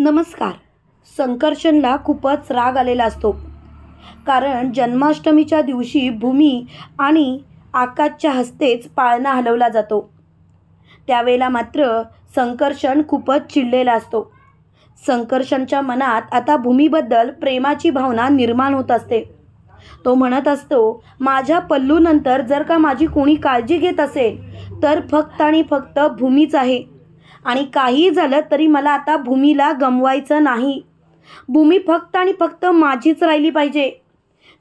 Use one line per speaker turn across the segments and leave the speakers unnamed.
नमस्कार. संकर्षणला खूपच राग आलेला असतो. कारण जन्माष्टमीच्या दिवशी भूमी आणि आकाशच्या हस्तेच पाळणा हलवला जातो. त्यावेळेला मात्र संकर्षण खूपच चिडलेला असतो. संकर्षणच्या मनात आता भूमीबद्दल प्रेमाची भावना निर्माण होत असते. तो म्हणत असतो माझ्या पल्लूनंतर जर का माझी कोणी काळजी घेत असेल तर फक्त आणि फक्त भूमीच आहे. आणि काही झालं तरी मला आता भूमीला गमवायचं नाही. भूमी फक्त आणि फक्त माझीच राहिली पाहिजे.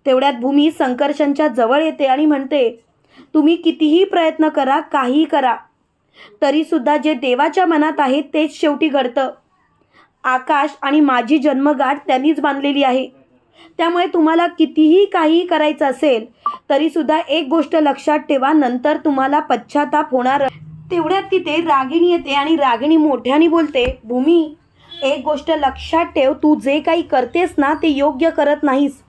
तेवढ्यात भूमी संकर्षणच्या जवळ येते आणि म्हणते तुम्ही कितीही प्रयत्न करा काही करा. तरीसुद्धा जे देवाच्या मनात आहे तेच शेवटी घडतं. आकाश आणि माझी जन्मगाठ त्यांनीच बांधलेली आहे. त्यामुळे तुम्हाला कितीही काही करायचं असेल तरीसुद्धा एक गोष्ट लक्षात ठेवा नंतर तुम्हाला पश्चाताप होणार तेवढ्यात तिथे रागिणी येते आणि रागिणी मोठ्याने बोलते भूमी एक गोष्ट लक्षात ठेव तू जे काही करतेस ना ते योग्य करत नाहीस.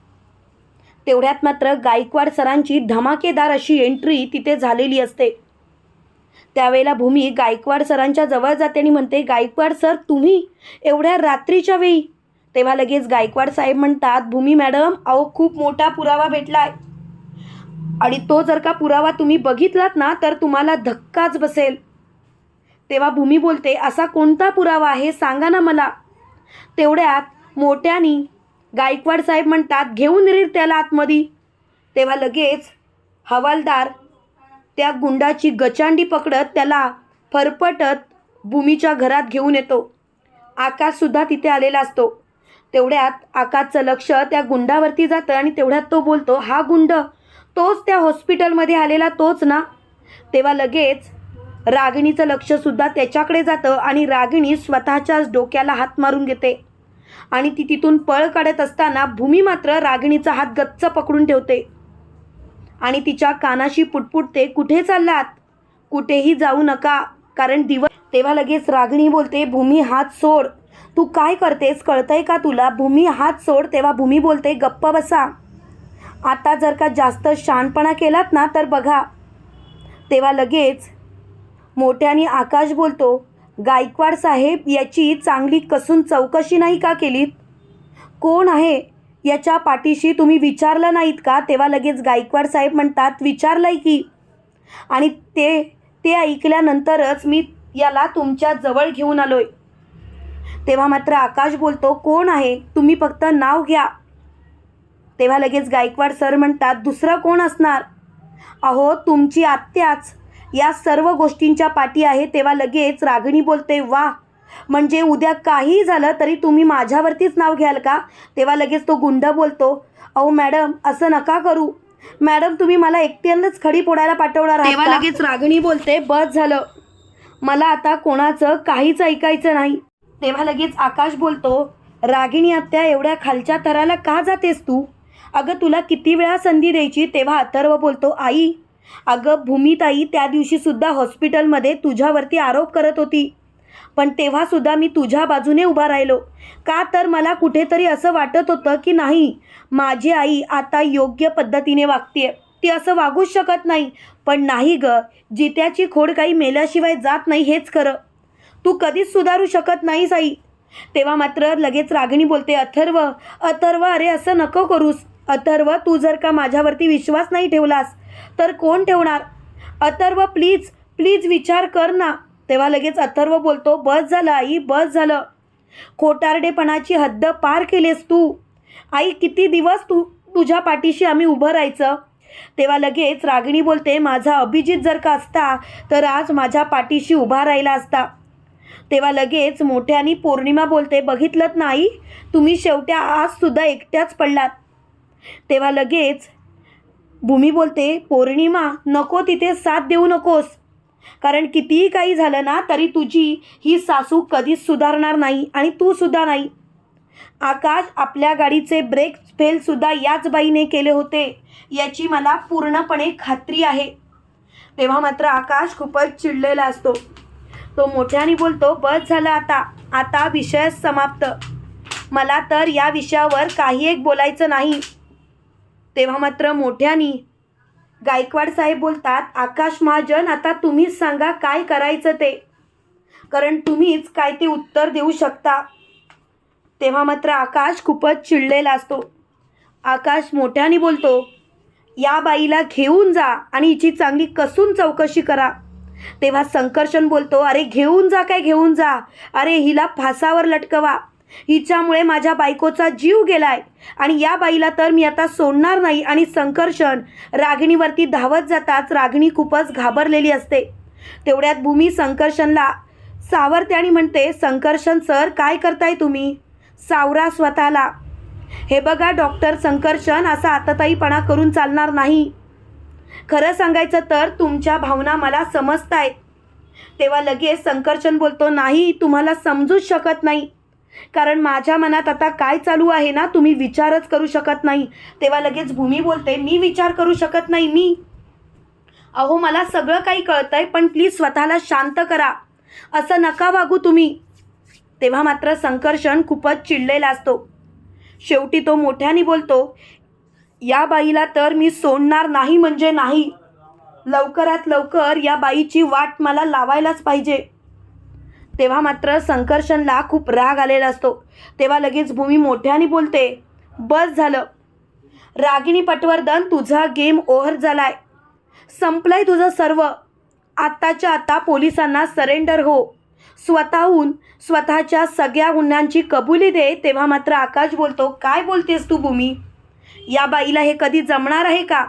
तेवढ्यात मात्र गायकवाड सरांची धमाकेदार अशी एंट्री तिथे झालेली असते. त्यावेळेला भूमी गायकवाड सरांच्या जवळ जाते आणि म्हणते गायकवाड सर तुम्ही एवढ्या रात्रीच्या वेळी? तेव्हा लगेच गायकवाड साहेब म्हणतात भूमी मॅडम अहो खूप मोठा पुरावा भेटलाय. आणि तो जर का पुरावा तुम्ही बघितलात ना तर तुम्हाला धक्काच बसेल. तेव्हा भूमी बोलते असा कोणता पुरावा आहे? सांगा ना मला. तेवढ्यात मोठ्यानी गायकवाड साहेब म्हणतात घेऊन रीर त्याला आतमध्ये तेव्हा लगेच हवालदार त्या गुंडाची गचांडी पकडत त्याला फरफटत भूमीच्या घरात घेऊन येतो. आकाशसुद्धा तिथे आलेला असतो. तेवढ्यात आकाशचं लक्ष त्या गुंडावरती जातं आणि तेवढ्यात तो बोलतो हा गुंड तोच त्या हॉस्पिटलमध्ये आलेला तोच ना? तेव्हा लगेच रागिणीचं लक्षसुद्धा त्याच्याकडे जातं आणि रागिणी स्वतःच्याच डोक्याला हात मारून घेते. आणि ती तिथून पळ काढत असताना भूमी मात्र रागिणीचा हात गच्च पकडून ठेवते. आणि तिच्या कानाशी पुटपुटते कुठे चाललात? कुठेही जाऊ नका कारण दिवस तेव्हा लगेच रागिणी बोलते भूमी हात सोड. तू काय करतेस? कळतंय का तुला? भूमी हात सोड. तेव्हा भूमी बोलते गप्प बसा. आता जर का जास्त शानपणा केलात ना तर बघा. तेव्हा लगेच मोठ्याने आकाश बोलतो गायकवाड साहेब याची चांगली कसून चौकशी नाही का केलीत? कोण आहे? याच्या पाठीशी तुम्ही विचारलं नाहीत का? तेव्हा लगेच गायकवाड साहेब म्हणतात विचारलंय की. आणि ते ते ऐकल्यानंतरच मी याला तुमच्या जवळ घेऊन आलोय. तेव्हा मात्र आकाश बोलतो कोण आहे? तुम्ही फक्त नाव घ्या. तेव्हा लगेच गायकवाड सर म्हणतात दुसरं कोण असणार? अहो तुमची आत्याच. या सर्व गोष्टींच्या पाठी आहे. तेव्हा लगेच रागिणी बोलते वा म्हणजे उद्या काही झालं तरी तुम्ही माझ्यावरतीच नाव घ्याल का? तेव्हा लगेच तो गुंड बोलतो अहो मॅडम असं नका करू. मॅडम तुम्ही मला एकट्यानंच खडी पोडायला पाठवणार आहात तेव्हा लगेच रागिणी बोलते बस झालं. मला आता कोणाचं काहीच ऐकायचं नाही. तेव्हा लगेच आकाश बोलतो रागिणी आत्या एवढ्या खालच्या थराला का जातेस तू? अगं तुला किती वेळा संधी द्यायची तेव्हा अथर्व बोलतो आई. अगं भूमिताई त्या दिवशीसुद्धा हॉस्पिटलमध्ये तुझ्यावरती आरोप करत होती. पण तेव्हासुद्धा मी तुझ्या बाजूने उभा राहिलो. का तर मला कुठेतरी असं वाटत होतं की नाही माझी आई आता योग्य पद्धतीने वागते ती असं वागूच शकत नाही. पण नाही ग जित्याची खोड काही मेल्याशिवाय जात नाही हेच खरं. तू कधीच सुधारू शकत नाहीस आई. तेव्हा मात्र लगेच रागिणी बोलते अथर्व अथर्व अरे असं नको करूस. अथर्व तू जर का माझ्यावरती विश्वास नाही ठेवलास तर कोण ठेवणार? अथर्व प्लीज प्लीज विचार कर ना. तेव्हा लगेच अथर्व बोलतो बस झालं आई बस झालं. खोटारडेपणाची हद्द पार केलीस तू. आई किती दिवस तू तुझ्या पाठीशी आम्ही उभं राहायचं? तेव्हा लगेच रागिणी बोलते माझा अभिजित जर का असता तर आज माझ्या पाठीशी उभा राहिला असता. तेव्हा लगेच मोठ्यानी पौर्णिमा बोलते बघितलंत नाही तुम्ही शेवट्या आजसुद्धा एकट्याच पडलात. तेव्हा लगेच भूमी बोलते पौर्णिमा नको तिथे साथ देऊ नकोस. कारण कितीही काही झालं ना तरी तुझी ही सासू कधीच सुधारणार नाही आणि तू सुद्धा नाही. आकाश आपल्या गाडीचे ब्रेक फेलसुद्धा याच बाईने केले होते याची मला पूर्णपणे खात्री आहे. तेव्हा मात्र आकाश खूपच चिडलेला असतो. तो मोठ्याने बोलतो बस झालं आता आता विषय समाप्त. मला तर या विषयावर काही एक बोलायचं नाही. तेव्हा मात्र मोठ्यानी गायकवाड साहेब बोलतात आकाश महाजन आता तुम्हीच सांगा काय करायचं ते. कारण तुम्हीच काय ते उत्तर देऊ शकता. तेव्हा मात्र आकाश खूपच चिडलेला असतो. आकाश मोठ्याने बोलतो या बाईला घेऊन जा आणि हिची चांगली कसून चौकशी करा. तेव्हा संकर्षण बोलतो अरे घेऊन जा काय घेऊन जा. अरे हिला फासावर लटकवा. हिच्यामुळे माझ्या बायकोचा जीव गेलाय. आणि या बाईला तर मी आता सोडणार नाही आणि संकर्षण. रागिणीवरती धावत जाताच रागिणी खूपच घाबरलेली असते. तेवढ्यात भूमी संकर्षणला सावरते आणि म्हणते संकर्षण सर काय करताय तुम्ही? सावरा स्वतःला हे बघा डॉक्टर संकर्षण असा आतताईपणा करून चालणार नाही. खरं सांगायचं तर तुमच्या भावना मला समजत आहेत तेव्हा लगेच संकर्षण बोलतो नाही तुम्हाला समजूच शकत नाही. कारण माझ्या मनात आता काय चालू आहे ना तुम्ही विचारच करू शकत नाही. तेव्हा लगेच भूमी बोलते मी विचार करू शकत नाही मी. अहो मला सगळं काही कळतंय पण प्लीज स्वतःला शांत करा. असं नका वागू तुम्ही. तेव्हा मात्र संकर्षण खूपच चिडलेला असतो. शेवटी तो मोठ्याने बोलतो या बाईला तर मी सोडणार नाही म्हणजे नाही. लवकरात लवकर या बाईची वाट मला लावायलाच पाहिजे. तेव्हा मात्र संकर्षणला खूप राग आलेला असतो. तेव्हा लगेच भूमी मोठ्याने बोलते बस झालं. रागिणी पटवर्धन तुझा गेम ओव्हर झालाय. संपलंय तुझं सर्व. आत्ताच्या आता पोलिसांना सरेंडर हो. स्वतःहून स्वतःच्या सगळ्या गुन्ह्यांची कबुली दे. तेव्हा मात्र आकाश बोलतो काय बोलतेस तू भूमी? या बाईला हे कधी जमणार आहे का?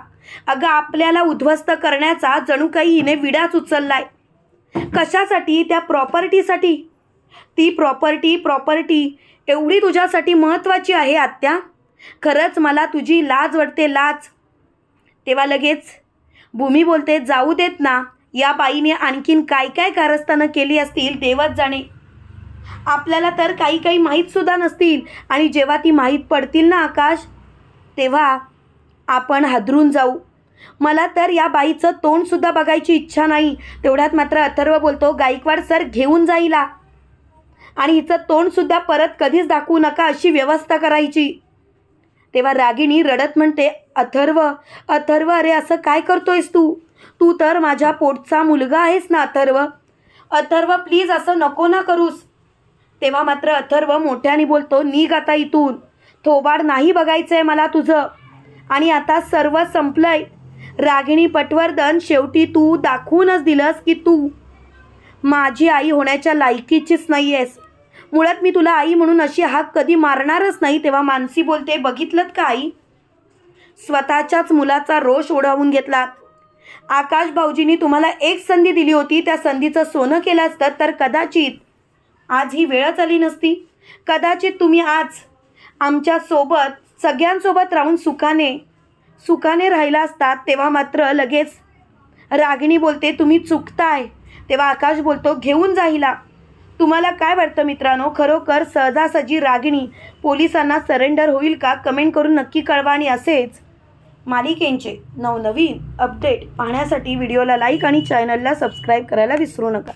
अगं आपल्याला उद्ध्वस्त करण्याचा जणू काही हिने विडाच उचललाय. कशासाठी? त्या प्रॉपर्टीसाठी ती प्रॉपर्टी प्रॉपर्टी एवढी तुझ्यासाठी महत्त्वाची आहे आत्या. खरंच मला तुझी लाज वाटते लाज. तेव्हा लगेच भूमी बोलते जाऊ देत ना. या बाईने आणखीन काय काय कारस्थानं केली असतील देवच जाणे. आपल्याला तर काही काही माहीतसुद्धा नसतील. आणि जेव्हा ती माहीत पडतील ना आकाश तेव्हा आपण हादरून जाऊ. मला तर या बाईचं तोंडसुद्धा बघायची इच्छा नाही. तेवढ्यात मात्र अथर्व बोलतो गायकवाड सर घेऊन जाईला. आणि हिचं तोंडसुद्धा परत कधीच दाखवू नका अशी व्यवस्था करायची. तेव्हा रागिणी रडत म्हणते अथर्व अथर्व अरे असं काय करतोयस तू? तू तर माझ्या पोटचा मुलगा आहेस ना अथर्व. अथर्व प्लीज असं नको ना करूस. तेव्हा मात्र अथर्व मोठ्याने बोलतो निघ आता इथून. थोबाड नाही बघायचं आहे मला तुझं. आणि आता सर्व संपलं आहे रागिणी पटवर्धन शेवटी तू दाखवूनच दिलंस की तू माझी आई होण्याच्या लायकीचीच नाही आहेस मुळात मी तुला आई म्हणून अशी हाक कधी मारणारच नाही तेव्हा मानसी बोलते बघितलं का आई? स्वतःच्याच मुलाचा रोष ओढावून घेतला. आकाश भाऊजींनी तुम्हाला एक संधी दिली होती त्या संधीचं सोनं केलं असतं तर कदाचित आज ही वेळच आली नसती. कदाचित तुम्ही आज आमच्यासोबत सगळ्यांसोबत राहून सुखाने सुखाने राहिला असतात तेव्हा मात्र लगेच रागिणी बोलते तुम्ही चुकताय. तेव्हा आकाश बोलतो घेऊन जाईला. तुम्हाला काय वाटतं मित्रांनो? खरोखर सहजासहजी रागिणी पोलिसांना सरेंडर होईल का? कमेंट करून नक्की कळवा आणि असेच. मालिकेंचे नवनवीन अपडेट पाहण्यासाठी व्हिडिओला लाईक आणि चॅनलला सबस्क्राईब करायला विसरू नका.